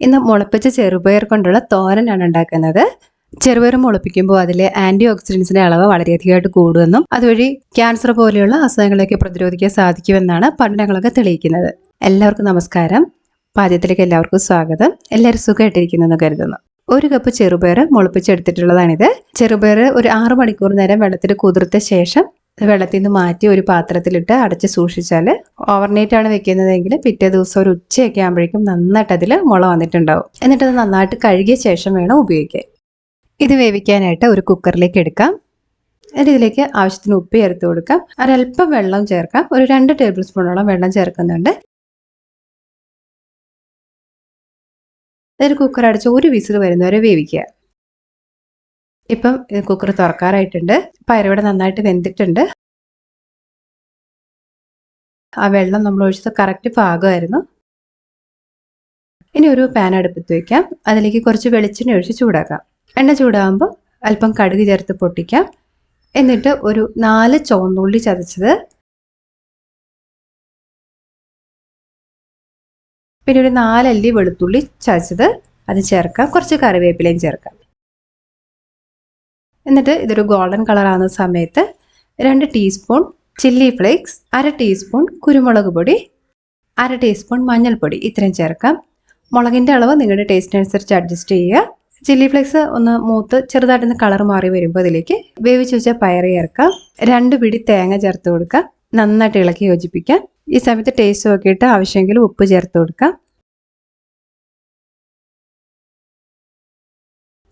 ഇന്ന് മുളപ്പിച്ച ചെറുപയർ കൊണ്ടുള്ള തോരനാണ് ഉണ്ടാക്കുന്നത്. ചെറുപയർ മുളപ്പിക്കുമ്പോൾ അതിലെ ആന്റി ഓക്സിഡൻസിന്റെ അളവ് വളരെയധികമായിട്ട് കൂടുമെന്നും അതുവഴി ക്യാൻസർ പോലെയുള്ള അസുഖങ്ങളെയൊക്കെ പ്രതിരോധിക്കാൻ സാധിക്കുമെന്നാണ് പഠനങ്ങളൊക്കെ തെളിയിക്കുന്നത്. എല്ലാവർക്കും നമസ്കാരം. പാചകത്തിലേക്ക് എല്ലാവർക്കും സ്വാഗതം. എല്ലാവരും സുഖമായിട്ടിരിക്കുന്നെന്ന് കരുതുന്നു. ഒരു കപ്പ് ചെറുപയർ മുളപ്പിച്ചെടുത്തിട്ടുള്ളതാണിത്. ചെറുപയർ ഒരു ആറ് മണിക്കൂർ നേരം വെള്ളത്തിൽ കുതിർത്ത ശേഷം വെള്ളത്തിൽ നിന്ന് മാറ്റി ഒരു പാത്രത്തിലിട്ട് അടച്ച് സൂക്ഷിച്ചാൽ ഓവർനൈറ്റ് ആണ് വെക്കുന്നതെങ്കിൽ പിറ്റേ ദിവസം ഒരു ഉച്ചയൊക്കെ ആകുമ്പോഴേക്കും നന്നായിട്ട് അതിൽ മുള വന്നിട്ടുണ്ടാവും. എന്നിട്ട് അത് നന്നായിട്ട് കഴുകിയ ശേഷം വേണം ഉപയോഗിക്കാൻ. ഇത് വേവിക്കാനായിട്ട് ഒരു കുക്കറിലേക്ക് എടുക്കാം. എന്നിട്ട് ഇതിലേക്ക് ആവശ്യത്തിന് ഉപ്പ് ചേർത്ത് കൊടുക്കാം. ഒരല്പം വെള്ളം ചേർക്കാം. ഒരു രണ്ട് ടേബിൾ സ്പൂണോളം വെള്ളം ചേർക്കുന്നുണ്ട്. ഒരു കുക്കർ അടച്ച് ഒരു വിസിൽ വരുന്നവരെ വേവിക്കുക. ഇപ്പം കുക്കർ തുറക്കാറായിട്ടുണ്ട്. പയറിവിടെ നന്നായിട്ട് വെന്തിട്ടുണ്ട്. ആ വെള്ളം നമ്മൾ ഒഴിച്ചത് കറക്റ്റ് പാകമായിരുന്നു ഇനി ഒരു പാൻ അടുപ്പത്ത് വയ്ക്കാം അതിലേക്ക് കുറച്ച് വെളിച്ചെണ്ണ ഒഴിച്ച് ചൂടാക്കാം. എണ്ണ ചൂടാകുമ്പോൾ അല്പം കടുക് ചേർത്ത് പൊട്ടിക്കാം. എന്നിട്ട് ഒരു നാല് ചുവന്നുള്ളി ചതച്ചത് പിന്നെ ഒരു നാലല്ലി വെളുത്തുള്ളി ചതച്ചത്. അത് ചേർക്കാം. കുറച്ച് കറിവേപ്പിലയും ചേർക്കാം. എന്നിട്ട് ഇതൊരു ഗോൾഡൻ കളർ ആകുന്ന സമയത്ത് രണ്ട് ടീസ്പൂൺ ചില്ലി ഫ്ലേക്സ് അര ടീസ്പൂൺ കുരുമുളക് പൊടി അര ടീസ്പൂൺ മഞ്ഞൾപ്പൊടി ഇത്രയും ചേർക്കാം. മുളകിന്റെ അളവ് നിങ്ങളുടെ ടേസ്റ്റിനനുസരിച്ച് അഡ്ജസ്റ്റ് ചെയ്യുക. ചില്ലി ഫ്ലേക്സ് ഒന്ന് മൂത്ത് ചെറുതായിട്ടൊന്ന് കളർ മാറി വരുമ്പോൾ അതിലേക്ക് വേവിച്ച് വെച്ച പയർ ചേർക്കാം. രണ്ട് പിടി തേങ്ങ ചേർത്ത് കൊടുക്കാം. നന്നായിട്ട് ഇളക്കി യോജിപ്പിക്കാം. ഈ സമയത്ത് ടേസ്റ്റ് നോക്കിയിട്ട് ആവശ്യമെങ്കിൽ ഉപ്പ് ചേർത്ത് കൊടുക്കാം.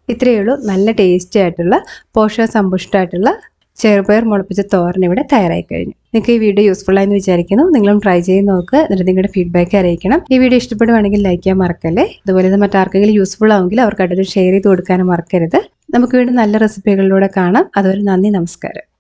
ഇത്രയേ ഉള്ളൂ. നല്ല ടേസ്റ്റി ആയിട്ടുള്ള പോഷക സമ്പുഷ്ടമായിട്ടുള്ള ചെറുപയർ മുളപ്പിച്ച തോരൻ ഇവിടെ തയ്യാറായി കഴിഞ്ഞു. നിങ്ങൾക്ക് ഈ വീഡിയോ യൂസ്ഫുൾ ആയെന്ന് വിചാരിക്കുന്നു. നിങ്ങളും ട്രൈ ചെയ്ത് നോക്കുക എന്നിട്ട് നിങ്ങളുടെ ഫീഡ്ബാക്ക് അറിയിക്കണം. ഈ വീഡിയോ ഇഷ്ടപ്പെടുവാണെങ്കിൽ ലൈക്ക് ചെയ്യാൻ മറക്കല്ലേ? അതുപോലെ തന്നെ മറ്റാർക്കെങ്കിലും യൂസ്ഫുൾ ആവുമെങ്കിൽ അവർക്ക് അടുത്ത് ഷെയർ ചെയ്ത് കൊടുക്കാനും മറക്കരുത്. നമുക്ക് വീണ്ടും നല്ല റെസിപ്പികളിലൂടെ കാണാം. അതുവരെ നന്ദി നമസ്കാരം.